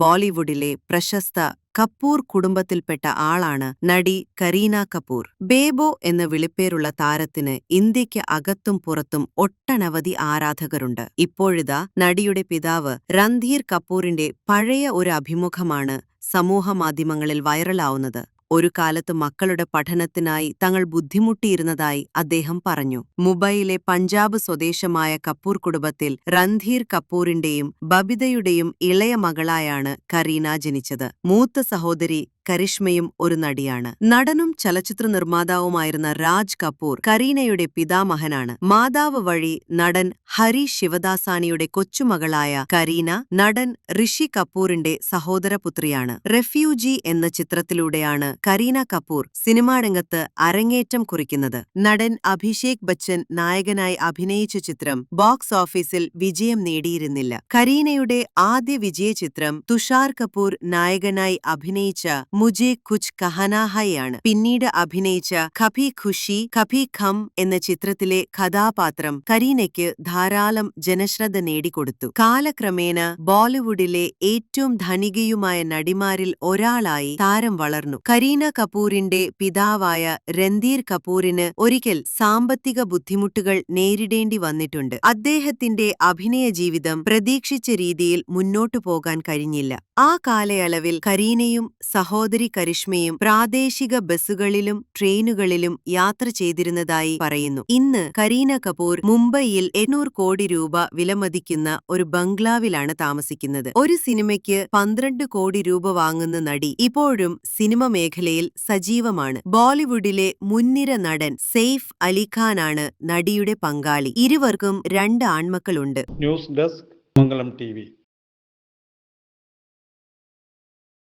ബോളിവുഡിലെ പ്രശസ്ത കപ്പൂർ കുടുംബത്തിൽപ്പെട്ട ആളാണ് നടി കരീന കപൂർ. ബേബോ എന്ന വിളിപ്പേരുള്ള താരത്തിന് ഇന്ത്യയ്ക്ക് അകത്തും പുറത്തും ഒട്ടനവധി ആരാധകരുണ്ട്. ഇപ്പോഴിതാ നടിയുടെ പിതാവ് രൺധീർ കപൂറിന്റെ പഴയ ഒരു അഭിമുഖമാണ് സമൂഹമാധ്യമങ്ങളിൽ വൈറലാവുന്നത്. ഒരു കാലത്ത് മക്കളുടെ പഠനത്തിനായി തങ്ങൾ ബുദ്ധിമുട്ടിയിരുന്നതായി അദ്ദേഹം പറഞ്ഞു. മുംബൈയിലെ പഞ്ചാബ് സ്വദേശമായ കപൂർ കുടുംബത്തിൽ രൺധീർ കപൂറിന്റെയും ബബിതയുടെയും ഇളയ മകളായാണ് കരീന ജനിച്ചത്. മൂത്ത സഹോദരി കരിഷ്മയും ഒരു നടിയാണ്. നടനും ചലച്ചിത്ര നിർമ്മാതാവുമായിരുന്ന രാജ് കപൂർ കരീനയുടെ പിതാമഹനാണ്. മാതാവ് വഴി നടൻ ഹരി ശിവദാസാനിയുടെ കൊച്ചുമകളായ കരീന നടൻ ഋഷി കപൂറിന്റെ സഹോദരപുത്രിയാണ്. റെഫ്യൂജി എന്ന ചിത്രത്തിലൂടെയാണ് കരീന കപൂർ സിനിമാ രംഗത്ത് അരങ്ങേറ്റം കുറിക്കുന്നത്. നടൻ അഭിഷേക് ബച്ചൻ നായകനായി അഭിനയിച്ച ചിത്രം ബോക്സ് ഓഫീസിൽ വിജയം നേടിയിരുന്നില്ല. കരീനയുടെ ആദ്യ വിജയചിത്രം തുഷാർ കപൂർ നായകനായി അഭിനയിച്ച മുജെ കുച്ച് കഹനാഹയാണ് പിന്നീട് അഭിനയിച്ച ഖഭി ഖുഷി ഖഭി ഖം എന്ന ചിത്രത്തിലെ കഥാപാത്രം കരീനയ്ക്ക് ധാരാളം ജനശ്രദ്ധ നേടിക്കൊടുത്തു. കാലക്രമേണ ബോളിവുഡിലെ ഏറ്റവും ധനികയുമായ നടിമാരിൽ ഒരാളായി താരം വളർന്നു. കരീന കപൂറിന്റെ പിതാവായ രൺധീർ കപൂറിന് ഒരിക്കൽ സാമ്പത്തിക ബുദ്ധിമുട്ടുകൾ നേരിടേണ്ടി വന്നിട്ടുണ്ട്. അദ്ദേഹത്തിന്റെ അഭിനയ ജീവിതം പ്രതീക്ഷിച്ച രീതിയിൽ മുന്നോട്ടു പോകാൻ കഴിഞ്ഞില്ല. ആ കാലയളവിൽ കരീനയും സഹോദരി കരിഷ്മയും പ്രാദേശിക ബസ്സുകളിലും ട്രെയിനുകളിലും യാത്ര ചെയ്തിരുന്നതായി പറയുന്നു. ഇന്ന് കരീന കപൂർ മുംബൈയിൽ എണ്ണൂറ് കോടി രൂപ വിലമതിക്കുന്ന ഒരു ബംഗ്ലാവിലാണ് താമസിക്കുന്നത്. ഒരു സിനിമയ്ക്ക് പന്ത്രണ്ട് കോടി രൂപ വാങ്ങുന്ന നടി ഇപ്പോഴും സിനിമ മേഖലയിൽ സജീവമാണ്. ബോളിവുഡിലെ മുൻനിര നടൻ സെയ്ഫ് അലിഖാനാണ് നടിയുടെ പങ്കാളി. ഇരുവർക്കും രണ്ട് ആൺമക്കളുണ്ട്. News desk Mangalam T